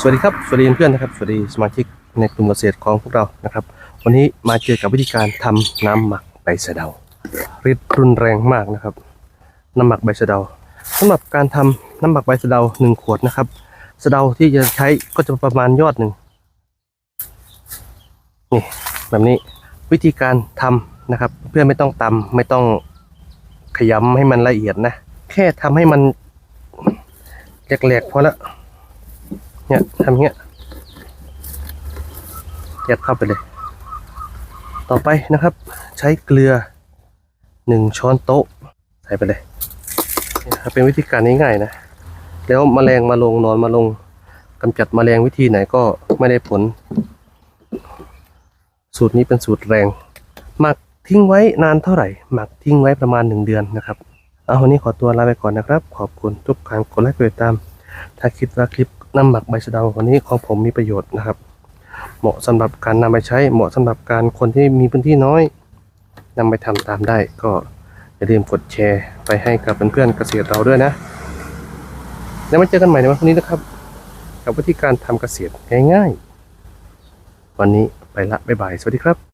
สวัสดีครับ สวัสดีเพื่อนนะครับ สวัสดีสมาชิกในกลุ่มเกษตรของพวกเรานะครับ วันนี้มาเจอกับวิธีการทำน้ำหมักใบสะเดาฤทธิ์รุนแรงมากนะครับ น้ำหมักใบสะเดาสำหรับการทำน้ำหมักใบสะเดาหนึ่งขวดนะครับสะเดาที่จะใช้ก็จะประมาณยอดหนึ่งนี่แบบนี้วิธีการทำนะครับ เพื่อไม่ต้องตำไม่ต้องขยำให้มันละเอียดนะ แค่ทำให้มันแหลกๆพอและ เนี่ยทำเงี้ยยัดเข้าไปเลย ต่อไปนะครับ ใช้เกลือหนึ่งช้อนโต๊ะ ใส่ไปเลยเป็นวิธีการง่ายๆนะ แล้วมแมลงมาลงนอนมาลงกำจัดมแมลงวิธีไหนก็ไม่ได้ผล สูตรนี้เป็นสูตรแรง หมักทิ้งไว้นานเท่าไหร่ หมักทิ้งไว้ประมาณหนึ่งเดือนนะครับ เอาวันนี้ขอตัวลาไปก่อนนะครับ ขอบคุณทุกการกดไลค์กดติดตาม ถ้าคิดว่าคลิป น้ำหมักใบสะเดาวันนี้ของผมมีประโยชน์นะครับ เหมาะสำหรับการนำไปใช้เหมาะสำหรับการคนที่มีพื้นที่น้อยนำไปทำตามได้ก็อย่าลืมกดแชร์ไปให้กับเพื่อนๆเกษตรเราด้วยนะ แล้วมาเจอกันใหม่ในวันพรุ่งนี้นะครับ กับวิธีการทำเกษตรง่ายๆ วันนี้ไปละบ๊ายบายสวัสดีครับ